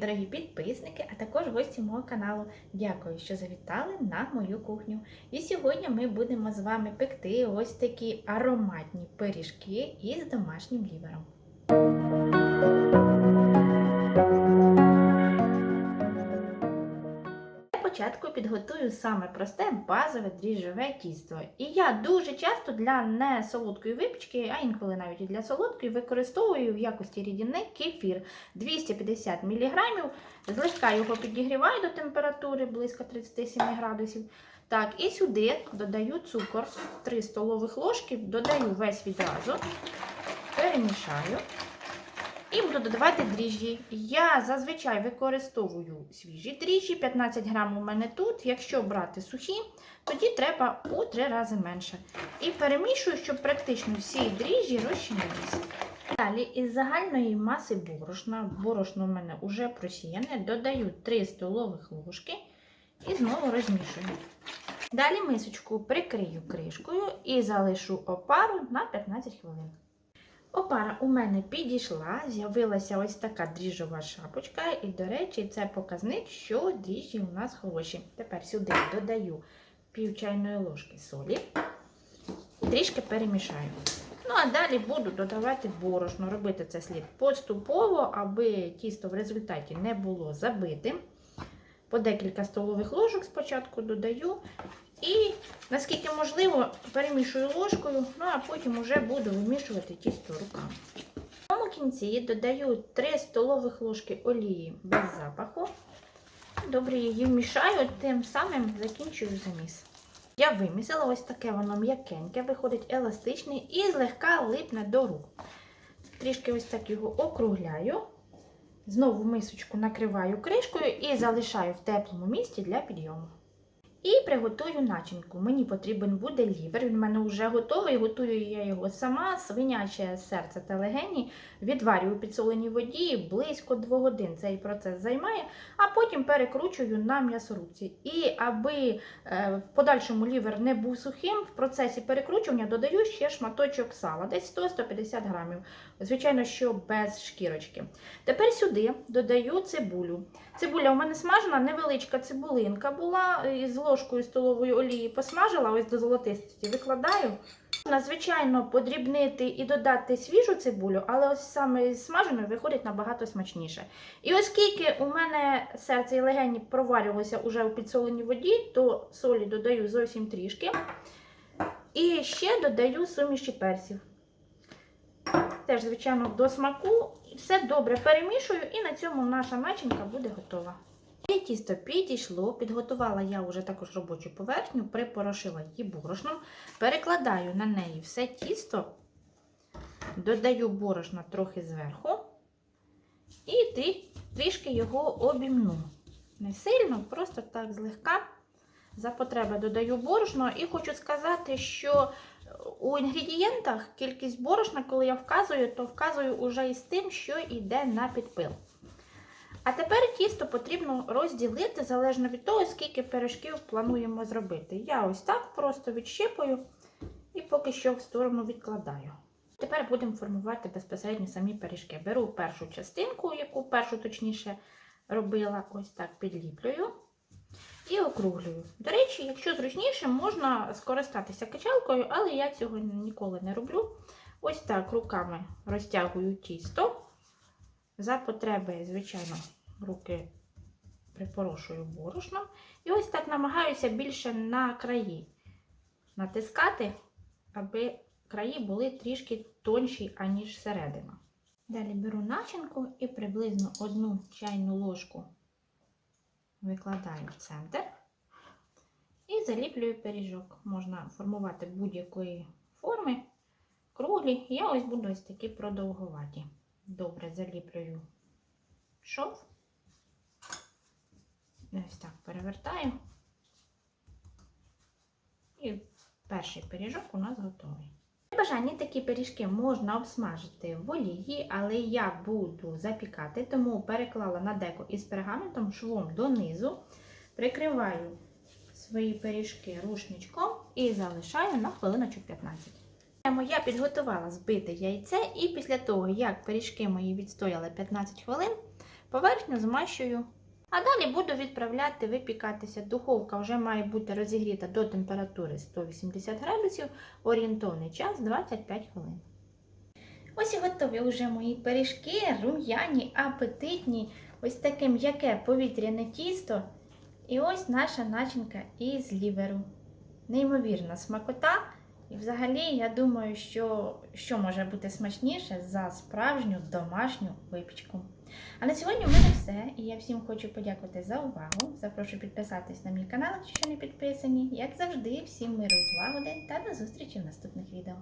дорогі підписники, а також гості мого каналу. Дякую, що завітали на мою кухню. І сьогодні ми будемо з вами пекти ось такі ароматні пиріжки із домашнім лівером. Початку підготую саме просте базове дріжджове тісто. І я дуже часто для не солодкої випічки, а інколи навіть і для солодкої, використовую в якості рідини кефір 250 мг. Злегка його підігріваю до температури близько 37 градусів. Так, і сюди додаю цукор 3 столових ложки, додаю весь відразу, перемішаю. І буду додавати дріжджі. Я зазвичай використовую свіжі дріжджі, 15 грам у мене тут. Якщо брати сухі, тоді треба у 3 рази менше. І перемішую, щоб практично всі дріжджі розчинилися. Далі із загальної маси борошна, борошно у мене вже просіяне, додаю 3 столових ложки і знову розмішую. Далі мисочку прикрию кришкою і залишу опару на 15 хвилин. Опара у мене підійшла, з'явилася ось така дріжджова шапочка, і, до речі, це показник, що дріжджі у нас хороші. Тепер сюди додаю пів чайної ложки солі трішки перемішаю. Ну, а далі буду додавати борошно. Робити це слід поступово, аби тісто в результаті не було забитим. По декілька столових ложок спочатку додаю. І, наскільки можливо, перемішую ложкою, ну а потім вже буду вимішувати тісто руками. В цьому кінці додаю 3 столових ложки олії без запаху. Добре її вмішаю, тим самим закінчую заміс. Я вимісила ось таке воно м'якеньке, виходить еластичне і злегка липне до рук. Трішки ось так його округляю. Знову мисочку накриваю кришкою і залишаю в теплому місці для підйому. І приготую начинку. Мені потрібен буде лівер. Він в мене вже готовий. Готую я його сама, свиняче серце та легені. Відварюю у підсоленій воді близько 2 годин. Цей процес займає, а потім перекручую на м'ясорубці. І аби е, в подальшому лівер не був сухим, в процесі перекручування додаю ще шматочок сала, десь 100-150 грамів. Звичайно, що без шкірочки. Тепер сюди додаю цибулю. Цибуля у мене смажена, невеличка цибулинка була із ложкою столової олії посмажила ось до золотистості. Викладаю. Надзвичайно подрібнити і додати свіжу цибулю, але ось саме смаженою виходить набагато смачніше. І оскільки у мене серце і легені проварювалося уже у підсоленій воді, то солі додаю зовсім трішки. І ще додаю суміші перців. Теж, звичайно, до смаку. Все добре перемішую, і на цьому наша начинка буде готова. Тісто підійшло, підготувала я вже також робочу поверхню, припорошила її борошном, перекладаю на неї все тісто, додаю борошна трохи зверху і трішки його обімну. Не сильно, просто так злегка. За потреби додаю борошно і хочу сказати, що у інгредієнтах кількість борошна, коли я вказую, то вказую уже із тим, що йде на підпил. А тепер тісто потрібно розділити залежно від того, скільки пиріжків плануємо зробити. Я ось так просто відщипую і поки що в сторону відкладаю. Тепер будемо формувати безпосередньо самі пиріжки. Беру першу частинку, яку першу точніше робила, ось так підліплюю і округлюю. До речі, якщо зручніше, можна скористатися качалкою, але я цього ніколи не роблю. Ось так руками розтягую тісто. За потреби, звичайно, руки припорошую борошном. І ось так намагаюся більше на краї натискати, аби краї були трішки тонші, аніж середина. Далі беру начинку і приблизно одну чайну ложку викладаю в центр і заліплюю пиріжок. Можна формувати будь-якої форми, круглі. Я ось буду ось такі продовгуваті. Добре заліплюю шов. Ось так перевертаю. І перший пиріжок у нас готовий. При такі пиріжки можна обсмажити в олії, але я буду запікати, тому переклала на деко із пергаментом швом донизу, прикриваю свої пиріжки рушничком і залишаю на хвилиночок 15. Я підготувала збите яйце, і після того, як пиріжки мої відстояли 15 хвилин, Поверхню змащую. А далі буду відправляти випікатися. Духовка вже має бути розігріта до температури 180 градусів, орієнтовний час 25 хвилин. Ось і готові вже мої пиріжки, рум'яні, апетитні, ось таке м'яке повітряне тісто. І ось наша начинка із ліверу. Неймовірна смакота. І взагалі, я думаю, що, що може бути смачніше за справжню домашню випічку. А на сьогодні в мене все. І я всім хочу подякувати за увагу. Запрошую підписатись на мій канал, якщо не підписані. Як завжди, всім миру і злагоди та до зустрічі в наступних відео.